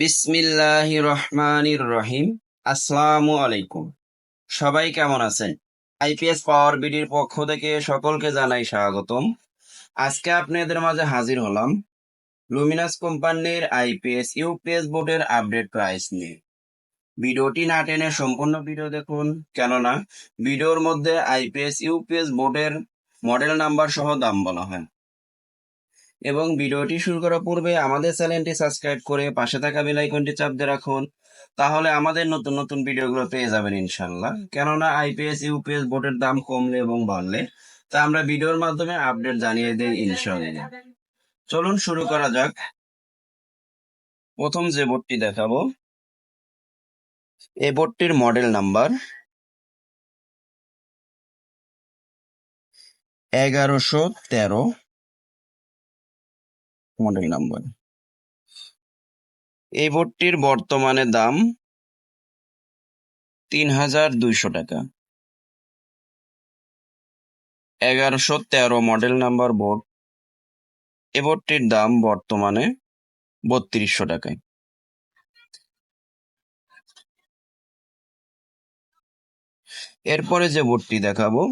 বিসমিল্লাহ রহমানির রহিম আসসালামু আলাইকুম। সবাই কেমন আছেন? আইপিএস পাওয়ার বিডির পক্ষ থেকে সকলকে জানাই স্বাগতম। আজকে আপনাদের মাঝে হাজির হলাম লুমিনাস কোম্পানির আইপিএস ইউপিএস বোর্ডের আপডেট প্রাইস নিয়ে। ভিডিওটি না টেনে সম্পূর্ণ ভিডিও দেখুন, কেননা ভিডিওর মধ্যে আইপিএস ইউপিএস বোর্ডের মডেল নাম্বার সহ দাম বলা হয়। এবং ভিডিওটি শুরু করার পূর্বে আমাদের চ্যানেলটি সাবস্ক্রাইব করে পাশে থাকা বেল আইকনটি চাপ দিয়ে রাখুন। তাহলে আমাদের নতুন নতুন ভিডিওগুলো পেয়ে যাবেন ইনশাল্লাহ কেননা আইপিএস, ইউপিএস বোর্ডের দাম কমলে এবং বাড়লে, তা আমরা ভিডিওর মাধ্যমে আপডেট জানিয়ে দিই ইনশাল্লাহ চলুন শুরু করা যাক। প্রথম যে বোর্ডটি দেখাবো এই বোর্ডটির মডেল নাম্বার এগারোশো তেরো। মডেল নাম্বার এই বোর্ডটির বর্তমানে দাম তিন হাজার দুইশো টাকা। এগারোশো তেরো মডেল নাম্বার বোর্ড। এ বোর্ডটির দাম বর্তমানে বত্রিশশো টাকায়। এরপরে যে বোর্ডটি দেখাবো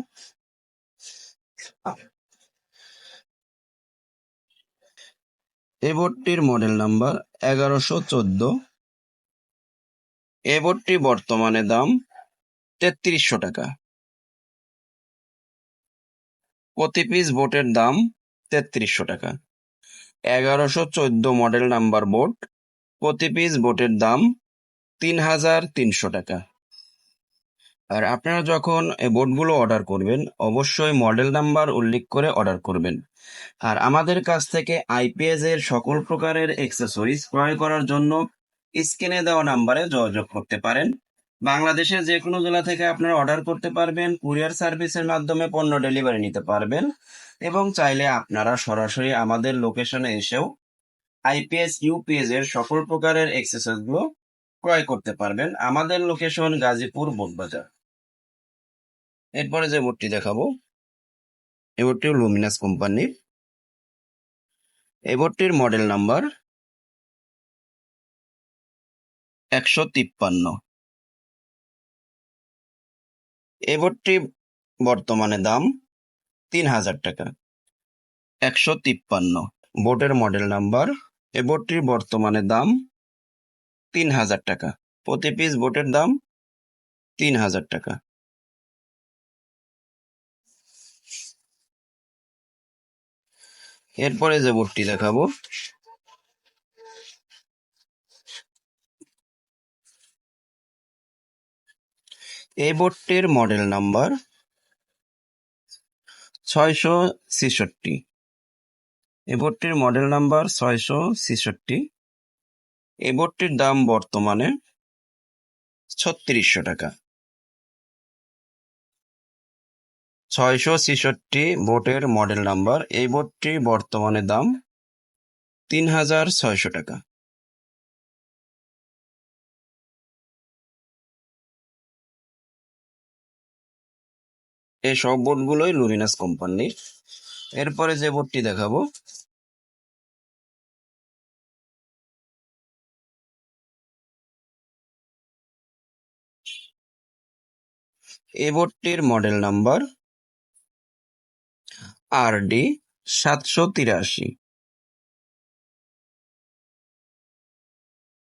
বোর্ডটির মডেল নাম্বার এগারোশো চোদ্দ। এ বর্তমানে দাম তেত্রিশশো টাকা। প্রতি পিস বোটের দাম তেত্রিশশো টাকা। এগারোশো চোদ্দ মডেল নাম্বার বোট, প্রতি পিস বোটের দাম তিন হাজার তিনশো টাকা। আর আপনারা যখন এই বোর্ডগুলো অর্ডার করবেন, অবশ্যই মডেল নাম্বার উল্লেখ করে অর্ডার করবেন। আর আমাদের কাছ থেকে আইপিএস এর সকল প্রকারের এক্সেসরিজ ক্রয় করার জন্য স্ক্রিনে দেওয়া নাম্বারে যোগাযোগ করতে পারেন। বাংলাদেশের যে কোনো জেলা থেকে আপনারা অর্ডার করতে পারবেন, কুরিয়ার সার্ভিসের মাধ্যমে পণ্য ডেলিভারি নিতে পারবেন এবং চাইলে আপনারা সরাসরি আমাদের লোকেশনে এসেও আইপিএস ইউপিএস এর সকল প্রকারের এক্সেসরিজগুলো ক্রয় করতে পারবেন। আমাদের লোকেশন গাজীপুর বোটবাজার এরপরে যে বোর্ডটি দেখাবো, এই বোর্ডটি লুমিনাস কোম্পানির এই বোর্ডটির মডেল নাম্বার একশো তিপ্পান্ন। এই বোর্ডটি বর্তমানে দাম তিন হাজার টাকা। একশো তিপ্পান্ন। বোর্ডের মডেল নাম্বার এ বোর্ডটির বর্তমানে দাম তিন হাজার টাকা। প্রতি পিস বোটের দাম তিন হাজার টাকা। এরপরে যে বোর্ডটি দেখাবো। এই বোর্ডটির মডেল নাম্বার ছয়শো ছেষট্টি। এই বোর্ডটির মডেল নাম্বার ছয়শো ছেষট্টি। এই বোর্ডটির দাম বর্তমানে ছত্রিশশো টাকা। ছয়শো ছেষট্টি বোটের মডেল নাম্বার। এই বোটটি বর্তমানে দাম তিন হাজার ছয়শো টাকা। এই সব বোটগুলোই লুমিনাস কোম্পানির। এরপরে যে বোটটি দেখাবো। এই বোটটির মডেল নাম্বার আর ডি সাতশো তিরাশি।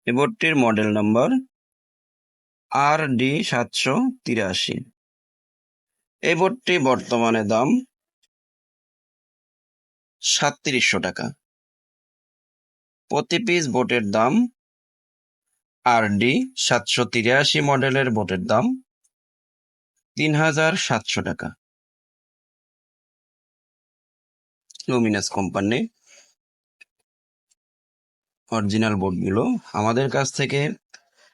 এই বোর্ডটির মডেল নাম্বার আর ডি সাতশো তিরাশি। এই বোর্ডটি বর্তমানে দাম সাতত্রিশশো টাকা। প্রতি পিস বোটের দাম আর ডি সাতশো তিরাশি মডেলের বোটের দাম তিন হাজার সাতশো টাকা। লুমিনাস কোম্পানি অরিজিনাল বোর্ডগুলো আমাদের কাছ থেকে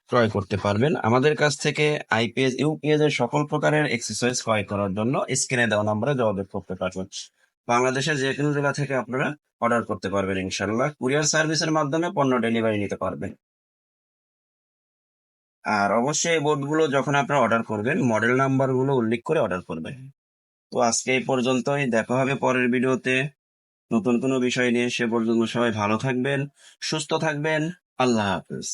ক্রয় করতে পারবেন। আমাদের কাছ থেকে আইপিএস ইউপিএস এর সকল প্রকারের এক্সারসাইজ ক্রয় করার জন্য স্ক্রিনে দেওয়া নম্বরে যোগাযোগ করতে পারবেন। বাংলাদেশের যে কোনো জেলা থেকে আপনারা অর্ডার করতে পারবেন ইনশাল্লাহ কুরিয়ার সার্ভিসের মাধ্যমে পণ্য ডেলিভারি নিতে পারবেন। আর অবশ্যই এই বোর্ডগুলো যখন আপনারা অর্ডার করবেন মডেল নাম্বারগুলো উল্লেখ করে অর্ডার করবেন। তো আজকে এই পর্যন্তই। দেখা হবে পরের ভিডিওতে নতুন কোনো বিষয় নিয়ে সে পর্যন্ত সবাই ভালো থাকবেন সুস্থ থাকবেন। আল্লাহ হাফেজ।